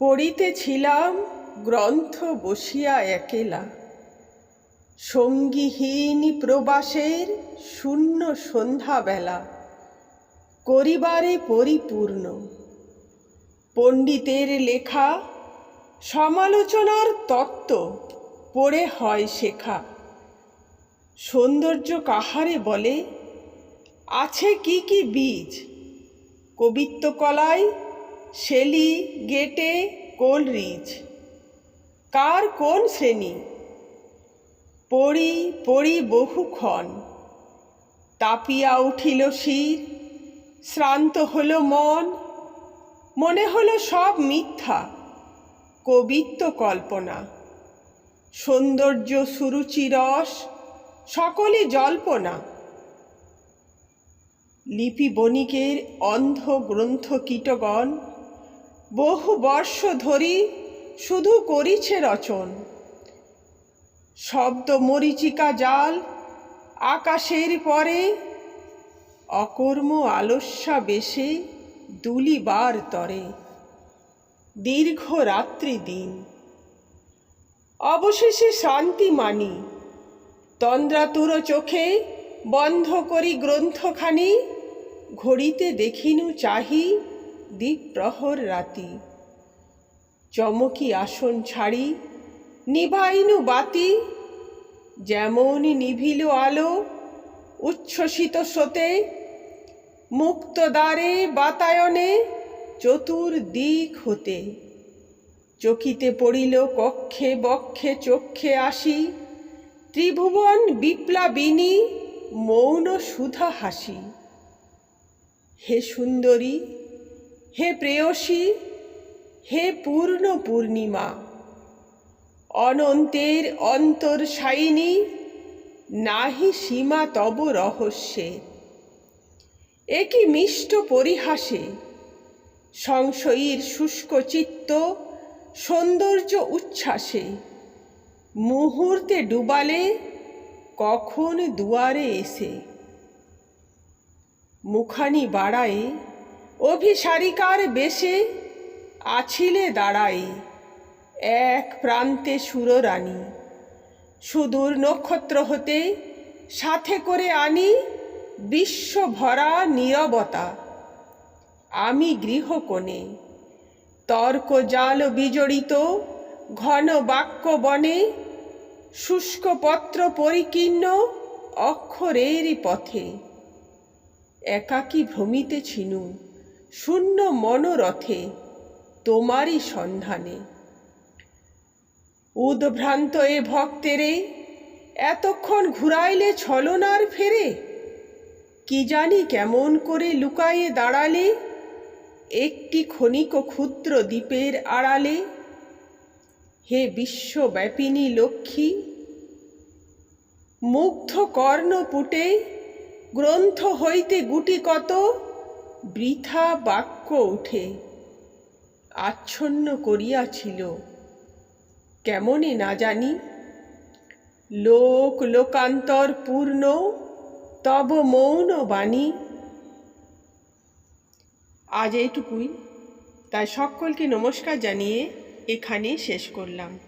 পড়িতেছিলাম গ্রন্থ বসিয়া একেলা। সঙ্গীহীন প্রবাসের শূন্য সন্ধ্যাবেলা করিবারে পরিপূর্ণ। পণ্ডিতের লেখা, সমালোচনার তত্ত্ব পড়ে হয় শেখা। সৌন্দর্য কাহারে বলে, আছে কি কি বীজ? কবিত্ব কলায় শেলি গেটে কোলরিজ কার কোন শ্রেণি? পড়ি পড়ি বহুক্ষণ। তাপিয়া উঠিল শির। শ্রান্ত হলো মন। মনে হলো সব মিথ্যা। কবিত্ব কল্পনা। সৌন্দর্য সুরুচি রস। জল্পনা। লিপি বণিকের অন্ধ গ্রন্থ কীটগণ বহু বর্ষ ধরি শুধু করিছে রচন। শব্দ মরিচিকা জাল, আকাশের পরে অকর্ম আলস্যা বেশে দুলিবার তরে। দীর্ঘ রাত্রি দিন, অবশেষে শান্তি মানি। তন্দ্রাতুর চোখে বন্ধ করি গ্রন্থখানি, ঘড়িতে দেখিনু চাহি দ্বীপ্রহর রাতি চমকি আসন ছাড়ি, নিভাইনু বাতি। যেমন নিভিল আলো, উচ্ছ্বসিত স্রোতে, মুক্ত দ্বারে বাতায়নে চতুর্দিক হতে। চকিতে পড়িল কক্ষে বক্ষে চক্ষে আসি, ত্রিভুবন বিপ্লাবিনী, মৌন সুধা হাসি। হে সুন্দরী হে প্রেয়সী, হে পূর্ণ পূর্ণিমা, অনন্তের অন্তর সাইনী নাহি সীমা তব রহস্যে। একই মিষ্ট পরিহাসে, সংশয়ীর শুষ্ক চিত্ত, সৌন্দর্য উচ্ছ্বাসে, মুহূর্তে ডুবালে কখন দুয়ারে এসে। মুখানি বাড়ায়ে অভিসারিকার বেশে আছিলে দাঁড়ায়ে এক প্রান্তে সুররানী। সুদূর নক্ষত্র হতে সাথে করে আনি বিশ্বভরা নীরবতা। আমি গৃহকোণে তর্ক জাল বিজড়িত ঘন বাক্য বনে, শুষ্ক পত্র পরিকীর্ণ অক্ষরেরই পথে। একাকী ভ্রমিতে ছিনু। শূন্য মনোরথে তোমারই সন্ধানে। উদ্ভ্রান্ত এ ভক্তেরে, এতক্ষণ ঘুরাইলে ছলনার ফেরে? কি জানি কেমন করে লুকায়ে দাঁড়ালে? একটি ক্ষণিক ক্ষুদ্র দ্বীপের আড়ালে? হে বিশ্বব্যাপিনী লক্ষ্মী! মুগ্ধ কর্ণপুটে গ্রন্থ হইতে গুটি কত? বৃথা বাক্য উঠে আচ্ছন্ন করিয়াছিল। কেমনে না জানি। লোক লোকান্তর পূর্ণ, তব মৌন বাণী। আজ এইটুকুই। তাই সকলকে নমস্কার জানিয়ে এখানে শেষ করলাম।